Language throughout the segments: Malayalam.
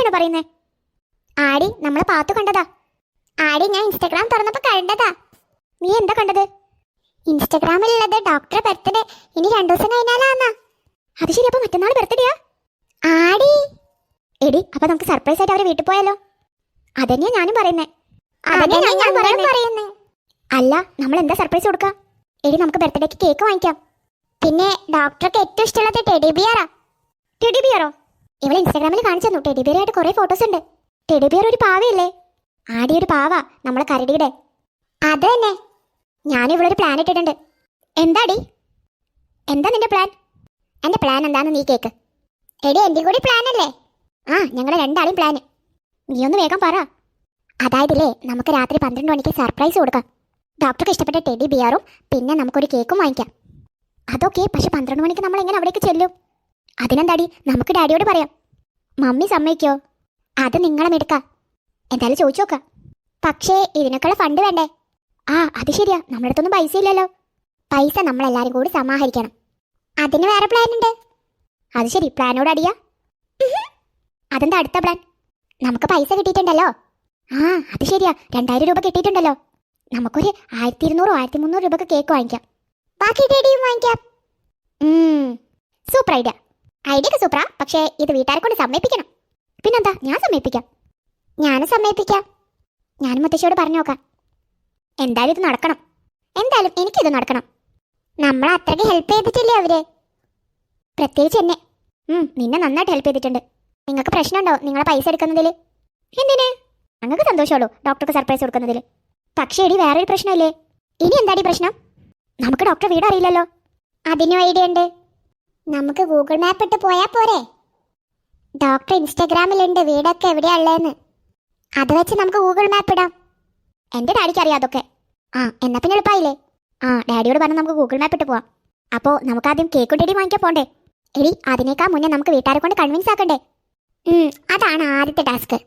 സത്യമാണോ പറയുന്നേ? ആടി നമ്മളെ പാത്തു കണ്ടതാ. ആടി ഞാൻ ഇൻസ്റ്റാഗ്രാം തുറന്നപ്പോ കണ്ടതാ. നീ എന്താ കണ്ടത്? ഇൻസ്റ്റാഗ്രാമിലുള്ളത് ഡോക്ടറെ ബർത്ത്ഡേ. ഇനി രണ്ടു ദിവസം കഴിഞ്ഞാലാന്നാ. അത് ശരി അപ്പൊ മറ്റന്നാൾ ബർത്ത്ഡേയാ? ആടി. എടി അപ്പൊ നമുക്ക് സർപ്രൈസ് ആയിട്ട് അവരെ വീട്ടിൽ പോയാലോ? അതന്നെയാ ഞാനും പറയുന്നേ. അതന്നെയാ ഞാൻ പറയുന്നേ. അല്ല നമ്മൾ എന്താ സർപ്രൈസ് കൊടുക്കാം? എടി നമുക്ക് ബർത്ത്ഡേക്ക് കേക്ക് വാങ്ങിക്കാം. പിന്നെ ഡോക്ടർക്ക് ഏറ്റവും ഇഷ്ടമുള്ളത് ടെഡി ബിയറാ ടെഡി ബിയറോ ഇവൾ ഇൻസ്റ്റാഗ്രാമിൽ കാണിച്ചു തന്നു. ടെഡി ബിയർ ആയിട്ട് കുറെ ഫോട്ടോസ് ഉണ്ട്. ടെഡി ബിയർ ഒരു പാവയല്ലേ? ആടി ഒരു പാവ നമ്മളെ കരടിയുടെ. അത് തന്നെ ഒരു പ്ലാൻ ഇട്ടിട്ടുണ്ട്. എന്താടി എന്താ നിന്റെ പ്ലാൻ എന്റെ പ്ലാൻ എന്താന്ന് നീ കേക്ക്. എടി എന്റെ കൂടി പ്ലാൻ അല്ലേ? ആ ഞങ്ങളുടെ രണ്ടാളും പ്ലാന് നീ ഒന്ന് വേഗം പറ. അതായതില്ലേ നമുക്ക് രാത്രി പന്ത്രണ്ട് മണിക്ക് സർപ്രൈസ് കൊടുക്കാം. ഡോക്ടർക്ക് ഇഷ്ടപ്പെട്ട ടെഡി ബിയറും പിന്നെ നമുക്കൊരു കേക്കും വാങ്ങിക്കാം. അതൊക്കെ പക്ഷെ പന്ത്രണ്ട് മണിക്ക് നമ്മൾ എങ്ങനെ അവിടേക്ക് ചെല്ലും? അതിനെന്താടി? നമുക്ക് ഡാഡിയോട് പറയാം. മമ്മി സമ്മതിക്കോ? അത് നിങ്ങളെ മെടുക്ക. എന്തായാലും ചോദിച്ചു നോക്കാം. പക്ഷേ ഇതിനൊക്കെയുള്ള ഫണ്ട് വേണ്ടേ? ആ അത് ശരിയാ. നമ്മുടെ അടുത്തൊന്നും പൈസ ഇല്ലല്ലോ. പൈസ നമ്മളെല്ലാരും കൂടി സമാഹരിക്കണം. അതിന് വേറെ പ്ലാൻ ഉണ്ട്. അത് ശരി പ്ലാനോട് അടിയാ. അതെന്താ അടുത്ത പ്ലാൻ നമുക്ക് പൈസ കിട്ടിയിട്ടുണ്ടല്ലോ. ആ അത് ശരിയാ. രണ്ടായിരം രൂപ കിട്ടിയിട്ടുണ്ടല്ലോ. നമുക്കൊരു ആയിരത്തി ഇരുന്നൂറോ ആയിരത്തി മുന്നൂറ് രൂപക്ക് കേക്ക് വാങ്ങിക്കാം. ബാക്കി ഡേഡിയും വാങ്ങിക്കാം. സൂപ്പർ ഐഡിയ ഐഡിയ ഒക്കെ സൂപ്പറാ. പക്ഷേ ഇത് വീട്ടുകാരെ കൊണ്ട് സമ്മതിപ്പിക്കണം പിന്നെന്താ? ഞാൻ സമ്മതിപ്പിക്കാം ഞാനും സമ്മതിപ്പിക്കാം ഞാനും മുത്തശ്ശിയോട് പറഞ്ഞു നോക്കാം. എന്തായാലും ഇത് നടക്കണം. എന്തായാലും എനിക്കിത് നടക്കണം. നമ്മൾ അത്രയ്ക്ക് ഹെൽപ്പ് ചെയ്തിട്ടില്ലേ അവർ? പ്രത്യേകിച്ച് എന്നെ. നിന്നെ നന്നായിട്ട് ഹെൽപ്പ് ചെയ്തിട്ടുണ്ട്. നിങ്ങൾക്ക് പ്രശ്നമുണ്ടോ നിങ്ങളെ പൈസ എടുക്കുന്നതിൽ? എന്തിനെ? ഞങ്ങൾക്ക് സന്തോഷമുള്ളൂ ഡോക്ടർക്ക് സർപ്രൈസ് കൊടുക്കുന്നതിൽ. പക്ഷേ ഇടി വേറൊരു പ്രശ്നമില്ലേ? ഇനി എന്താടി പ്രശ്നം? നമുക്ക് ഡോക്ടർ വീട് അറിയില്ലല്ലോ. അതിനും ഐഡിയ ഉണ്ട്. നമുക്ക് ഗൂഗിൾ മാപ്പ് ഇട്ട് പോയാ പോരെ. ഡോക്ടർ ഇൻസ്റ്റാഗ്രാമിലുണ്ട് വീടൊക്കെ എവിടെയാ ഉള്ളതെന്ന് അത് വെച്ച് നമുക്ക് ഗൂഗിൾ മാപ്പ് ഇടാം. എന്റെ ഡാഡിക്ക് അറിയാം അതൊക്കെ. ആ എന്നാ പിന്നെ എളുപ്പമായില്ലേ ആ ഡാഡിയോട് പറഞ്ഞ് നമുക്ക് ഗൂഗിൾ മാപ്പ് ഇട്ട് പോവാം. അപ്പോ നമുക്ക് ആദ്യം കേക്ക് ഡേഡി വാങ്ങിക്കാൻ പോണ്ടേ? എടി അതിനേക്കാൾ മുന്നേ നമുക്ക് വീട്ടുകാരെ കൊണ്ട് കൺവിൻസ് ആക്കണ്ടേ? അതാണ് ആദ്യത്തെ ടാസ്ക്.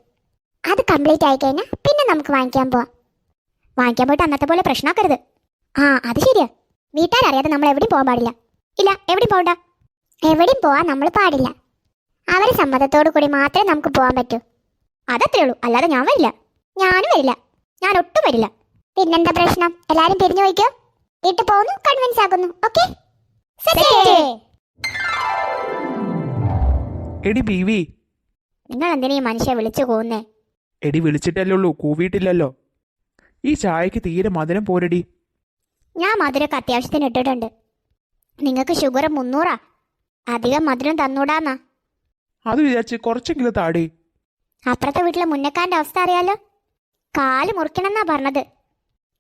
അത് കംപ്ലീറ്റ് ആയി കഴിഞ്ഞാൽ പിന്നെ നമുക്ക് വാങ്ങിക്കാൻ പോവാം. വാങ്ങിക്കാൻ പോയിട്ട് അന്നത്തെ പോലെ പ്രശ്നമാക്കരുത്. ആ അത് ശരിയാ. വീട്ടുകാരറിയാതെ നമ്മൾ എവിടെയും പോകാൻ പാടില്ല. ഇല്ല എവിടെയും പോകണ്ട എവിടെയും പോവാൻ നമ്മൾ പാടില്ല. അവരെ സമ്മതത്തോടു കൂടി മാത്രമേ നമുക്ക് പോകാൻ പറ്റൂ. അതത്രേ ഉള്ളൂ. അല്ലാതെ ഞാൻ വരില്ല. ഞാനും വരില്ല. ഞാൻ ഒട്ടും വരില്ല. പിന്നെന്താ പ്രശ്നം? എല്ലാരും പിരിഞ്ഞു പോയിക്കോ? വീട്ടിൽ പോകുന്നു കൺവിൻസ് ആക്കുന്നു. ഓക്കെ എടി ബീവി. നിങ്ങൾ എന്തിനാ ഈ മനുഷ്യ വിളിച്ചു പോകുന്നേ എടി വിളിച്ചിട്ടല്ലേ ഉള്ളൂ. കൂവിട്ടില്ലല്ലോ ഈ ചായക്ക് തീരെ മധുരം പോരടി. ഞാൻ മധുരമൊക്കെ അത്യാവശ്യത്തിന് ഇട്ടിട്ടുണ്ട്. നിങ്ങൾക്ക് ഷുഗർ മുന്നൂറാ. അധികം മധുരം തന്നൂടാന്നാ. അത് വിചാരിച്ച് കുറച്ചെങ്കിലും താടി. അപ്പുറത്തെ വീട്ടിലെ മുന്നക്കാന്റെ അവസ്ഥ അറിയാലോ? കാൽ മുറിക്കണമെന്നാ പറഞ്ഞത്.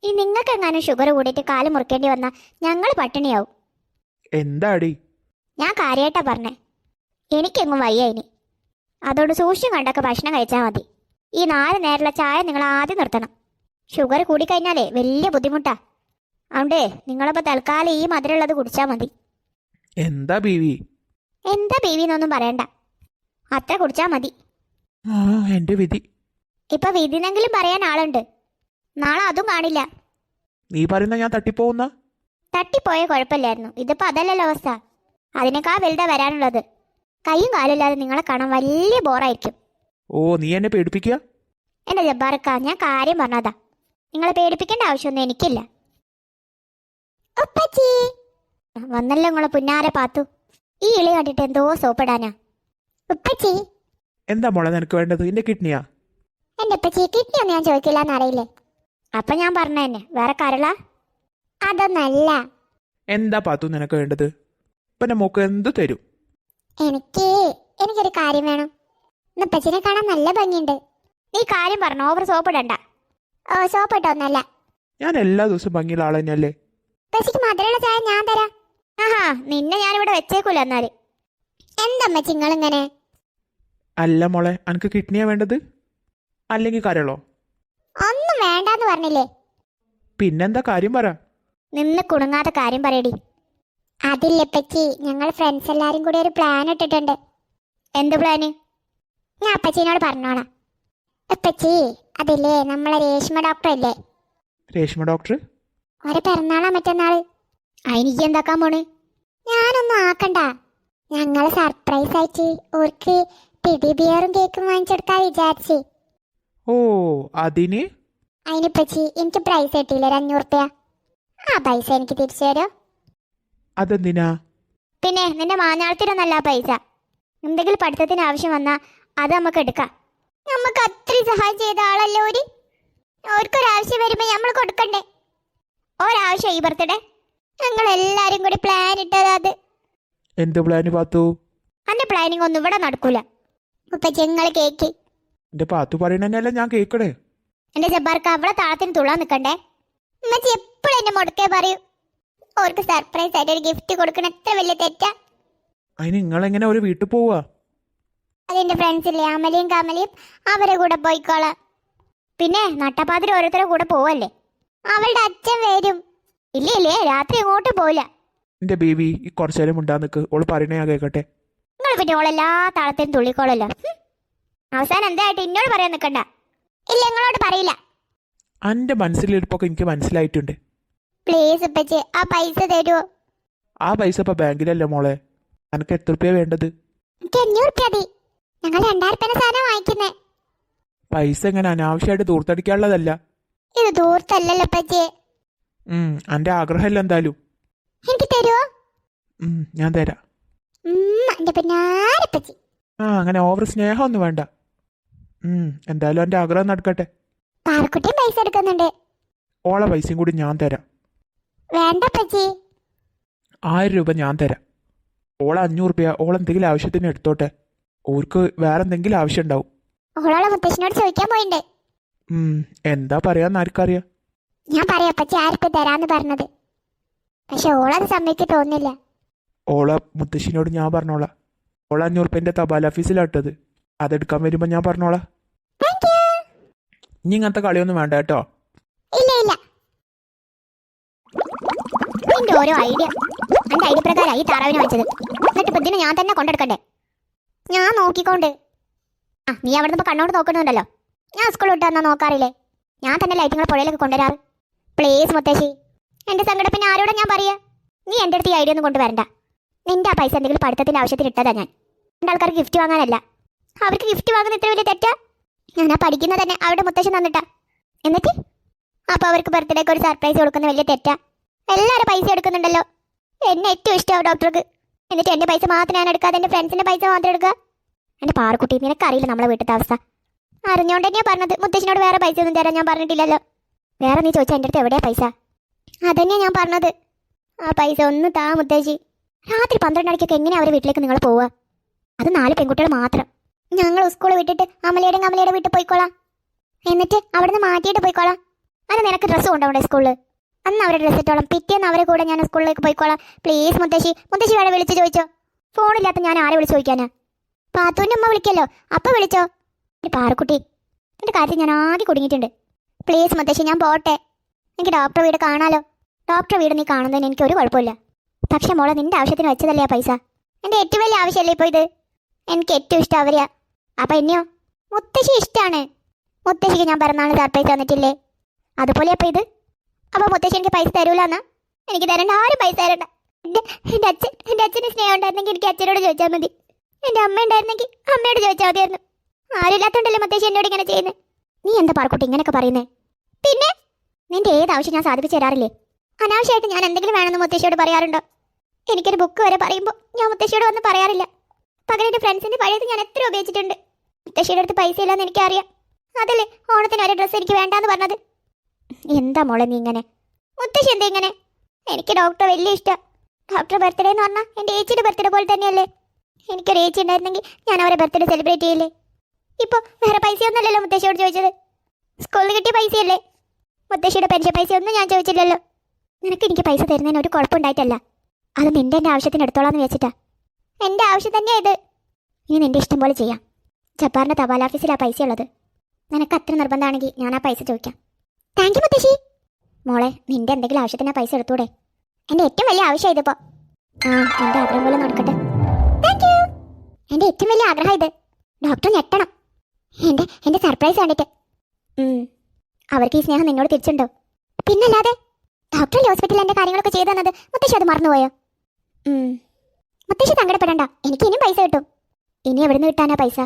ഈ നിങ്ങൾക്ക് എങ്ങാനും ഷുഗർ കൂടിയിട്ട് കാൽ മുറിക്കേണ്ടി വന്നാ ഞങ്ങൾ പട്ടിണിയാവും. എന്താടി? ഞാൻ കാര്യമായിട്ടാ പറഞ്ഞേ. എനിക്കെങ്ങും വയ്യ ഇനി. അതോട് സൂക്ഷ്യം കണ്ടൊക്കെ ഭക്ഷണം കഴിച്ചാൽ മതി. ഈ നാല് നേരമുള്ള ചായ നിങ്ങൾ ആദ്യം നിർത്തണം. ഷുഗർ കൂടിക്കഴിഞ്ഞാലേ വലിയ ബുദ്ധിമുട്ടാ. അതുകൊണ്ടേ നിങ്ങളപ്പോ തൽക്കാലം ഈ മധുരമുള്ളത് കുടിച്ചാ മതി. എന്താ ബീവി? എന്താ ബേബി എന്നൊന്നും പറയണ്ട. അത്ര കുടിച്ചാ മതി. ആ എന്റെ വിധി. ഇപ്പൊ വിധിനെങ്കിലും പറയാൻ ആളുണ്ട്. നാളെ അതും കാണില്ല. നീ പറയുന്ന ഞാൻ തട്ടിപ്പോവുന്ന? തട്ടിപ്പോയ കുഴപ്പമില്ലായിരുന്നു. ഇതിപ്പോ അതല്ലല്ലോ അവസ്ഥ. അതിനേക്കാൾ വലുതാ വരാനുള്ളത്. കൈയും കാലില്ലാതെ നിങ്ങളെ കാണാൻ വലിയ ബോറായിരിക്കും. ഓ നീ എന്നെ പേടിപ്പിക്കുക എന്റെ ജബ്ബാർക്ക ഞാൻ കാര്യം പറഞ്ഞതാ. നിങ്ങളെ പേടിപ്പിക്കേണ്ട ആവശ്യമൊന്നും എനിക്കില്ല. ഉപ്പച്ചി! വന്നല്ലോ നിങ്ങളെ പുന്നാരെ പാത്തു. ഈ ഇളി കണ്ടിട്ട് എന്തോ സോപ്പിടാനാ? ഉപ്പച്ചി. എന്താ മോളെ നിനക്ക് വേണ്ടത്? എന്റെ കിഡ്നിയാ? എന്റെ ഉപ്പച്ചി കിഡ്നി ഒന്നും ഞാൻ ചോദിക്കില്ല എന്നറിയില്ലേ അപ്പൊ ഞാൻ പറഞ്ഞ തന്നെ. വേറെ കരള അതൊന്നല്ല. എന്താ പാത്തു നിനക്ക് വേണ്ടത്? ഇപ്പൊ എന്റെ മോക്ക് എന്ത് തരും? എനിക്ക് എനിക്കൊരു കാര്യം വേണം. ഇന്ന് ഉപ്പച്ചിനെ കാണാൻ നല്ല ഭംഗിയുണ്ട്. നീ കാര്യം പറഞ്ഞു ഓവർ സോപ്പിടണ്ട. ഓ സോപ്പിട്ടൊന്നല്ല. ഞാൻ എല്ലാ ദിവസവും ഭംഗിയുള്ള ആളെന്നെയല്ലേ ഉപ്പച്ചിക്ക് മധുരമുള്ള ചായ ഞാൻ തരാം. ആഹാ നിന്നെ ഞാൻ ഇവിടെ വെച്ചേക്കൂല എന്നാൽ. എന്തമ്മ ചിങ്ങളിങ്ങനെ? അല്ല മോളെ അനക്ക് കിഡ്നിയാ വേണ്ടത്? അല്ലെങ്കിൽ കരളോ? ഒന്നും വേണ്ടാന്ന് പറഞ്ഞില്ലേ? പിന്നെന്താ കാര്യം പറ. നിന്ന് കുണുങ്ങാത്ത കാര്യം പറയടി. അതില്ലപ്പച്ചി ഞങ്ങൾ ഫ്രണ്ട്സ് എല്ലാരും കൂടി ഒരു പ്ലാൻ ഇട്ടിട്ടുണ്ട്. എന്ത് പ്ലാന് ഞാൻ അപ്പച്ചീനോട് പറഞ്ഞോളാം. അപ്പച്ചി അതില്ലേ നമ്മളെ രേഷ്മ ഡോക്ടർ അല്ലേ രേഷ്മ ഡോക്ടർ ഒരു പിറന്നാളാ മറ്റന്നാൾ. അതിനിക്ക് എന്താക്കാൻ പോണ്? ഞാനൊന്നും ആക്കണ്ട. ഞങ്ങളെ സർപ്രൈസ് ആയിട്ട് ഓർക്ക് ടെഡി ബിയറും കേക്കും വാങ്ങിച്ചെടുക്കാൻ വിചാരിച്ച്. ഓ അതിന്? അതിനിപ്പച്ചി എനിക്ക് പ്രൈസ് കിട്ടിയില്ല ഒരു അഞ്ഞൂറ് റുപ്യ. ആ പൈസ എനിക്ക് തിരിച്ചു തരോ? അതെന്തിനാ? പിന്നെ നിന്റെ മാഞ്ഞാളത്തിനൊന്നല്ല ആ പൈസ. എന്തെങ്കിലും പഠിത്തത്തിന് ആവശ്യം വന്നാ അത് നമുക്ക് എടുക്കാം. നമുക്ക് അത്രയും സഹായം ചെയ്ത ആളല്ലേ ഒരു ഒരാവശ്യം വരുമ്പോ നമ്മൾ കൊടുക്കണ്ടേ? ഒരാവശ്യം ഈ ബർത്ത്ഡേ ഞങ്ങൾ എല്ലാരും കൂടി പ്ലാൻ ഇട്ടത് അത്. എന്ത് പ്ലാന് പാത്തു? അന്റെ പ്ലാനിങ് ഒന്നും ഇവിടെ നടക്കൂല. ഇപ്പൊ ഞങ്ങൾ കേക്ക്. എന്റെ പാത്തു പറയണല്ല ഞാൻ കേക്കടേ എന്റെ ജബ്ബാർക്ക് അവളെ താളത്തിന് തുള്ളാൻ നിൽക്കണ്ടേ ഉമ്മച്ചി എപ്പോഴും എന്നെ മുടക്കേ പറയൂ. അവർക്ക് സർപ്രൈസ് ആയിട്ട് ഒരു ഗിഫ്റ്റ് കൊടുക്കണ എത്ര വലിയ തെറ്റാ. അതിന് നിങ്ങളെങ്ങനെ ഒരു വീട്ടിൽ പോവാ? അതെന്റെ ഫ്രണ്ട്സ് ഇല്ലേ അമലിയും കമലിയും അവരെ കൂടെ പോയിക്കോളാം. പിന്നെ നട്ടപ്പാതിരി ഓരോരുത്തരുടെ കൂടെ പോവല്ലേ? അവളുടെ അച്ഛൻ വരും. ഇല്ലേ ഇല്ലേ രാത്രി എങ്ങോട്ടും പോവില്ല. എന്റെ ബേബി ഈ കുറച്ചേരം ഉണ്ടാ നിക്ക്. ഓൾ പറയണേ ഞാൻ കേക്കട്ടെ. നിങ്ങൾ പിന്നെ ഓളെല്ലാ താളത്തിനും തുള്ളിക്കോളല്ലോ. ഹും. അവസാനം എന്തായിട്ട് എന്നോട് പറയാൻ നിൽക്കണ്ട ഇല്ല നിങ്ങളോട് പറയില്ല. അന്റെ മനസ്സിലിരിപ്പൊക്കെ എനിക്ക് മനസ്സിലായിട്ടുണ്ട്. പ്ലീസ് ഉപ്പച്ചി ആ പൈസ തരുമോ ആ പൈസ ഇപ്പൊ ബാങ്കിലല്ലേ മോളെ? അനക്ക് എത്ര രൂപ വേണ്ടത്? എനിക്ക് അഞ്ഞൂറ് രൂപ മതി. ഞങ്ങൾ രണ്ടായിരം റുപ്യ സാധനം വാങ്ങിക്കുന്നേ. പൈസ എങ്ങനെ അനാവശ്യമായിട്ട് ദൂർത്തടിക്കാനുള്ളതല്ല. ഇത് ദൂരത്തല്ലല്ലോ ഉപ്പച്ചി. അന്റെ ആഗ്രഹമല്ല എന്തായാലും. എനിക്ക് തരുമോ ഞാൻ തരാം. ആ അങ്ങനെ ഓവർ സ്നേഹം ഒന്നും വേണ്ട എന്തായാലും എന്റെ ആഗ്രഹം നടക്കട്ടെ. പൈസ എടുക്കുന്നുണ്ട്. ഓളെ പൈസയും കൂടി ഞാൻ തരാം. വേണ്ട ആയിരം രൂപ ഞാൻ തരാം. ഓളെ അഞ്ഞൂറ് രൂപ ഓൾ എന്തെങ്കിലും ആവശ്യത്തിന് എടുത്തോട്ടെ. ഓർക്ക് വേറെ എന്തെങ്കിലും ആവശ്യം ഉണ്ടാവും. ഓളോളെ മുത്തശ്ശനോട് ചോദിക്കാൻ പോയിണ്ടേ. എന്താ പറയാന്ന് ആർക്കറിയാം. ഞാൻ പറയാം അപ്പച്ചി ആർക്കും തരാന്ന് പറഞ്ഞത്. പക്ഷെ ഓളത് സമ്മതിക്ക് തോന്നില്ല ഓള മുത്തശ്ശിനോട് ഞാൻ പറഞ്ഞോളാം. ഓള അഞ്ഞൂറ് രൂപ തപാൽ ഓഫീസിലാട്ടത്. അതെടുക്കാൻ വരുമ്പോൾ ഞാൻ പറഞ്ഞോളാം. ഇനി ഇങ്ങനത്തെ കളിയൊന്നും വേണ്ട കേട്ടോ. ഇല്ല ഇല്ല. എന്റെ ഓരോ ഐഡിയ എന്റെ ഐഡിയ പ്രകാരം ഈ താറാവിനെ വെച്ചത് എന്നിട്ട് ഇപ്പൊ ഇതിനെ ഞാൻ തന്നെ കൊണ്ടെടുക്കണ്ടേ? ഞാൻ നോക്കിക്കൊണ്ട്. ആ നീ അവിടെ നിന്ന് കണ്ണോട് നോക്കുന്നുണ്ടല്ലോ. ഞാൻ സ്കൂളിൽ വിട്ട് നോക്കാറില്ലേ? ഞാൻ തന്നെ ലൈറ്റിങ്ങൾ പുഴയിലേക്ക് കൊണ്ടുവരാറ്. പ്ലീസ് മുത്തശ്ശി. എന്റെ സങ്കടം പിന്നെ ആരോടാ ഞാൻ പറയാ നീ എന്റെ അടുത്ത് ഈ ഐഡിയ ഒന്നും കൊണ്ടുവരണ്ട. നിന്റെ ആ പൈസ എന്തെങ്കിലും പഠിത്തത്തിന്റെ ആവശ്യത്തിന് ഇട്ടതാ ഞാൻ. രണ്ടാൾക്കാർക്ക് ഗിഫ്റ്റ് വാങ്ങാനല്ല. അവർക്ക് ഗിഫ്റ്റ് വാങ്ങുന്ന ഇത്ര വലിയ തെറ്റാ? ഞാൻ ആ പഠിക്കുന്ന തന്നെ അവിടെ മുത്തശ്ശി തന്നിട്ടാ. എന്നിട്ട്? അപ്പൊ അവർക്ക് ബർത്ത്ഡേക്ക് ഒരു സർപ്രൈസ് കൊടുക്കുന്ന വലിയ തെറ്റാ. എല്ലാവരും പൈസ എടുക്കുന്നുണ്ടല്ലോ. എന്നെ ഏറ്റവും ഇഷ്ടമാവും ഡോക്ടർക്ക് എന്നിട്ട് എന്റെ പൈസ മാത്രം ഞാൻ എടുക്കാതെ എന്റെ ഫ്രണ്ട്സിന്റെ പൈസ മാത്രം എടുക്കുക? എന്റെ പാറക്കുട്ടി നിനക്കറിയില്ല നമ്മളെ വീട്ടിലത്തെ അവസ്ഥ. അറിഞ്ഞോണ്ട് തന്നെയാ പറഞ്ഞത്. മുത്തശ്ശിനോട് വേറെ പൈസ ഒന്നും തരാൻ ഞാൻ പറഞ്ഞിട്ടില്ലല്ലോ. വേറെ നീ ചോദിച്ചാൽ എന്റെ അടുത്ത് എവിടെയാ പൈസ? അതന്നെയാ ഞാൻ പറഞ്ഞത്. ആ പൈസ ഒന്ന് താ മുത്തേജി രാത്രി പന്ത്രണ്ട് മണിക്കൊക്കെ എങ്ങനെയാ അവരെ വീട്ടിലേക്ക് നിങ്ങൾ പോവുക അത് നാല് പെൺകുട്ടികൾ മാത്രം. ഞങ്ങൾ സ്കൂൾ വിട്ടിട്ട് അമലയുടെ അമലയുടെ വീട്ടിൽ പോയിക്കോളാം. എന്നിട്ട് അവിടുന്ന് മാറ്റിയിട്ട് പോയിക്കോളാം. അത് നിനക്ക് ഡ്രസ്സ് കൊണ്ടുപോകണ്ടേ സ്കൂളിൽ അന്ന് അവരെ ഡ്രസ്സ് ഇട്ടോളാം. പിറ്റേന്ന് അവരെ കൂടെ ഞാൻ സ്കൂളിലേക്ക് പോയിക്കോളാം. പ്ലീസ് മുത്തശ്ശി. മുത്തശ്ശി വേണം വിളിച്ച് ചോദിച്ചോ. ഫോണില്ലാത്ത ഞാൻ ആരെ വിളിച്ച് ചോദിക്കാനാ? പാത്തുവിന്റെ അമ്മ വിളിക്കല്ലോ. അപ്പം വിളിച്ചോ? ഒരു പാറക്കുട്ടി. എന്റെ കാര്യത്തിൽ ഞാൻ ആകെ കുടുങ്ങിയിട്ടുണ്ട്. പ്ലീസ് മുത്തശ്ശി ഞാൻ പോട്ടെ. എനിക്ക് ഡോക്ടർ വീട് കാണാലോ. ഡോക്ടർ വീട് നീ കാണുന്നതിന് എനിക്ക് ഒരു കുഴപ്പമില്ല. പക്ഷെ മോളെ നിന്റെ ആവശ്യത്തിന് വെച്ചതല്ലേ ആ പൈസ? എന്റെ ഏറ്റവും വലിയ ആവശ്യമല്ലേ ഇപ്പോ ഇത്? എനിക്ക് ഏറ്റവും ഇഷ്ടം അവരെയാ അപ്പൊ എന്നെയോ മുത്തശ്ശി ഇഷ്ടമാണ്. മുത്തശ്ശിക്ക് ഞാൻ പിറന്നാൾ സർപ്രൈസ് തന്നിട്ടില്ലേ? അതുപോലെ അപ്പൊ ഇത്? അപ്പൊ മുത്തശ്ശി എനിക്ക് പൈസ തരൂലെന്നാ? എനിക്ക് തരണ്ട ആരും പൈസ തരണ്ട. എന്റെ അച്ഛൻ എന്റെ അച്ഛന് സ്നേഹം ഉണ്ടായിരുന്നെങ്കിൽ എനിക്ക് അച്ഛനോട് ചോദിച്ചാൽ മതി. എന്റെ അമ്മ ഉണ്ടായിരുന്നെങ്കിൽ അമ്മയോട് ചോദിച്ചാൽ മതിയായിരുന്നു. ആരും ഇല്ലാത്തോണ്ടല്ലേ മുത്തശ്ശി എന്നോട് ഇങ്ങനെ ചെയ്യുന്നത് നീ എന്താ പാർക്കുട്ടി ഇങ്ങനെയൊക്കെ പറയുന്നേ? പിന്നെ? നിന്റെ ഏത് ആവശ്യം ഞാൻ സാധിപ്പിച്ചു തരാറില്ലേ? അനാവശ്യമായിട്ട് ഞാൻ എന്തെങ്കിലും വേണമെന്ന് മുത്തശ്ശിയോട് പറയാറുണ്ടോ? എനിക്കൊരു ബുക്ക് വരെ പറയുമ്പോൾ ഞാൻ മുത്തശ്ശിയോട് വന്ന് പറയാറില്ല. പകരം എന്റെ ഫ്രണ്ട്സിന്റെ പഴയത് ഞാൻ എത്ര ഉപയോഗിച്ചിട്ടുണ്ട്? മുത്തശ്ശിയുടെ അടുത്ത് പൈസ ഇല്ലെന്ന് എനിക്കറിയാം. അതല്ലേ ഓണത്തിന് ഒരു ഡ്രസ്സ് എനിക്ക് വേണ്ടാന്ന് പറഞ്ഞത്? എന്താ മോളെ നീ ഇങ്ങനെ? മുത്തശ്ശി എന്താ ഇങ്ങനെ? എനിക്ക് ഡോക്ടർ വലിയ ഇഷ്ടം. ഡോക്ടർ ബർത്ത്ഡേ എന്ന് പറഞ്ഞാൽ എന്റെ ഏച്ചിയുടെ ബർത്ത്ഡേ പോലെ തന്നെയല്ലേ? എനിക്കൊരു ഏച്ചി ഉണ്ടായിരുന്നെങ്കിൽ ഞാൻ അവരെ ബർത്ത്ഡേ സെലിബ്രേറ്റ് ചെയ്യില്ലേ? ഇപ്പോൾ വേറെ പൈസയൊന്നുമല്ലല്ലോ മുത്തശ്ശിയോട് ചോദിച്ചത്. സ്കൂളിൽ കിട്ടിയ പൈസയല്ലേ? മുത്തശ്ശിയുടെ പെൻഷൻ പൈസ ഒന്നും ഞാൻ ചോദിച്ചില്ലല്ലോ. നിനക്ക് എനിക്ക് പൈസ തരുന്നതിന് ഒരു കുഴപ്പമുണ്ടായിട്ടല്ല. അത് നിന്റെ എന്റെ ആവശ്യത്തിന് എടുത്തോളാന്ന് വെച്ചിട്ടാ എന്റെ ആവശ്യം തന്നെയാ ഇത്. ഇനി നിന്റെ ഇഷ്ടം പോലെ ചെയ്യാം. ജപ്പാറിന്റെ തപാൽ ഓഫീസിലാ പൈസ ഉള്ളത് നിനക്ക് അത്ര നിർബന്ധമാണെങ്കിൽ ഞാൻ ആ പൈസ ചോദിക്കാം. താങ്ക് യു മുത്തശ്ശി. മോളെ നിന്റെ എന്തെങ്കിലും ആവശ്യത്തിന് ആ പൈസ എടുത്തൂടെ? എന്റെ ഏറ്റവും വലിയ ആവശ്യം ഇതിപ്പോ. ആ എന്റെ ആഗ്രഹം പോലെ നടക്കട്ടെ. താങ്ക് യു എന്റെ ഏറ്റവും വലിയ ആഗ്രഹം ഇത്. ഡോക്ടർ ഞെട്ടണം. എന്റെ എന്റെ സർപ്രൈസ് കണ്ടിട്ട്. അവർക്ക് ഈ സ്നേഹം നിന്നോട് തിരിച്ചുണ്ടോ? പിന്നല്ലാതെ ഡോക്ടർ ഹോസ്പിറ്റലിൽ എന്റെ കാര്യങ്ങളൊക്കെ ചെയ്തു തന്നത് മുത്തശ്ശി അത് മറന്നുപോയോ. മുത്തശ്ശി സങ്കടപ്പെടണ്ട എനിക്ക് ഇനിയും പൈസ കിട്ടും. ഇനി എവിടുന്ന് കിട്ടാനാ പൈസ?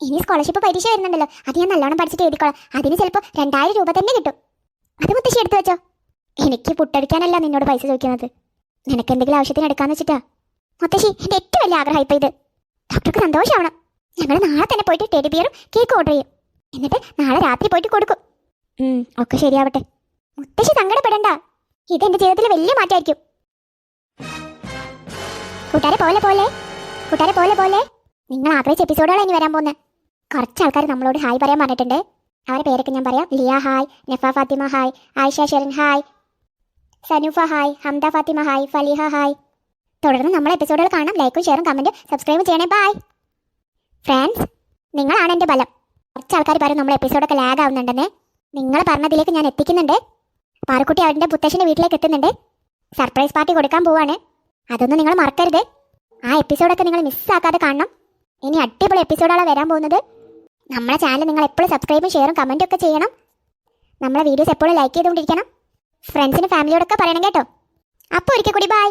ഇനി സ്കോളർഷിപ്പ് പരീക്ഷ വരുന്നുണ്ടല്ലോ അത് ഞാൻ നല്ലോണം പഠിച്ചിട്ട് എഴുതിക്കോളാം. അതിന് ചിലപ്പോൾ രണ്ടായിരം രൂപ തന്നെ കിട്ടും. അത് മുത്തശ്ശി എടുത്തു വെച്ചോ? എനിക്ക് പുട്ടടിക്കാനല്ല നിന്നോട് പൈസ ചോദിക്കുന്നത്. നിനക്ക് എന്തെങ്കിലും ആവശ്യത്തിന് എടുക്കാന്ന് വെച്ചിട്ടാ? മുത്തശ്ശി എന്റെ ഏറ്റവും വലിയ ആഗ്രഹം ഇപ്പൊ ഇത്. ഡോക്ടർക്ക് സന്തോഷമാവണം. ഞങ്ങൾ നാളെ തന്നെ പോയിട്ട് ടെഡി ബിയറും കേക്ക് ഓർഡർ ചെയ്യും. എന്നിട്ട് നാളെ രാത്രി പോയിട്ട് കൊടുക്കും. ഒക്കെ ശരിയാവട്ടെ. മുത്തശ്ശി സങ്കടപ്പെടണ്ട. ഇത് എന്റെ ജീവിതത്തിൽ വലിയ മാറ്റമായിരിക്കും. കൂട്ടാരെ പോലെ പോലെ കൂട്ടാരെ പോലെ പോലെ നിങ്ങൾ ആഗ്രഹിച്ച എപ്പിസോഡുകൾ ഇനി വരാൻ പോകുന്നത് കുറച്ച് ആൾക്കാർ നമ്മളോട് ഹായ് പറയാൻ പറഞ്ഞിട്ടുണ്ട്. അവരുടെ പേരൊക്കെ ഞാൻ പറയാം. Liya hi Nafa Fathima hi Ayisha Sherin hi Sanufa hi Hamda Fathima hi Faliha hi. തുടർന്ന് നമ്മളെ എപ്പിസോഡുകൾ കാണാം. ലൈക്കും ഷെയറും കമന്റും സബ്സ്ക്രൈബ് ചെയ്യണേ. ബൈ ഫ്രണ്ട്സ് നിങ്ങളാണ് എന്റെ ബലം. കുറച്ച് ആൾക്കാർ പറയും നമ്മുടെ എപ്പിസോഡൊക്കെ ലാഗ് ആവുന്നുണ്ടെന്നേ. നിങ്ങൾ പറഞ്ഞതിലേക്ക് ഞാൻ എത്തിക്കുന്നുണ്ട്. പാറക്കുട്ടി അവരുടെ പുത്തശ്ശന്റെ വീട്ടിലേക്ക് എത്തുന്നുണ്ട്. സർപ്രൈസ് പാർട്ടി കൊടുക്കാൻ പോവാണ്. അതൊന്നും നിങ്ങൾ മറക്കരുത്. ആ എപ്പിസോഡൊക്കെ നിങ്ങൾ മിസ്സാക്കാതെ കാണണം. ഇനി അടിപൊളി എപ്പിസോഡാണ് വരാൻ പോകുന്നത്. നമ്മുടെ ചാനൽ നിങ്ങൾ എപ്പോഴും സബ്സ്ക്രൈബും ഷെയറും കമന്റും ഒക്കെ ചെയ്യണം. നമ്മളെ വീഡിയോസ് എപ്പോഴും ലൈക്ക് ചെയ്തുകൊണ്ടിരിക്കണം. ഫ്രണ്ട്സിനും ഫാമിലിയോടൊക്കെ പറയണം കേട്ടോ. അപ്പോൾ ഒരിക്കൽ കൂടി ബൈ